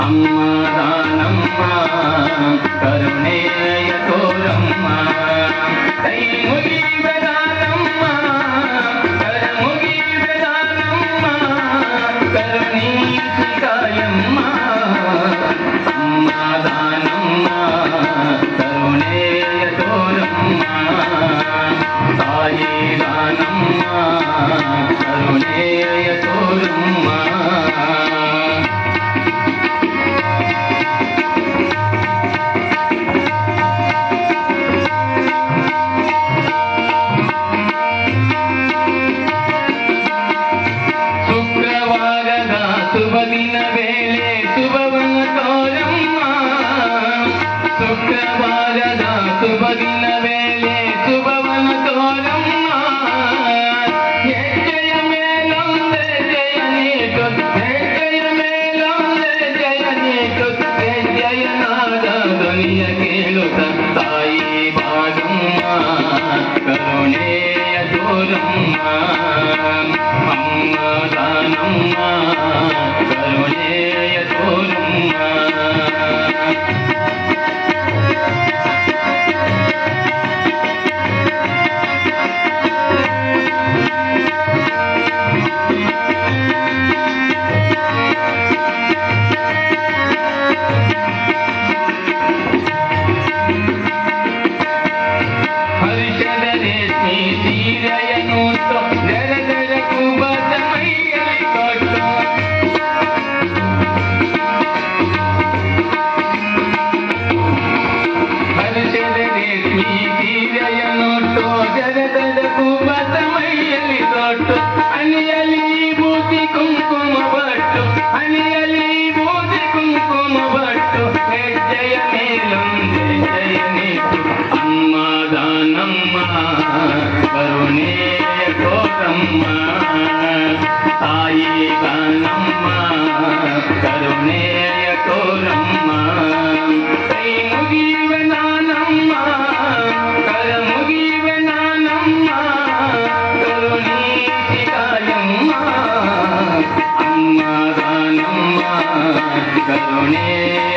అమ్మ దానమ్మ కరుణేయ తోరమ్మ కై ಶುಭವಿನ ವೇಳೆ ಶುಭವನ ತೋರಮ್ಮ ಶುಕ್ರವಾರದ ಶುಭವಿನ ವೇಳೆ ಶುಭವನ ತೋರಮ್ಮ ಹೆಜ್ಜೆಯ ಮೇಲೊಂದೆ ಜಯ ನೀಟು ಹೆಜ್ಜೆಯ ಮೇಲೊಂದೆ ಜಯ ನೀಟು ಹೆಜ್ಜೆಯ ನಾದ ಧ್ವನಿಯ ಕೇಳುತ್ತ ತಾಯಿ ಬಾಗಮ್ಮ ಕರುಣೆಯ ತೋರಮ್ಮ ಅಮ್ಮ ದಾನ అనియలి బూతి కుంకుమ బట్టు అనియలి బూతి కుంకుమ బట్టు జయ మేలం జయ నీకు అమ్మ దానమ్మ కరుణే తాయి కరుణేయ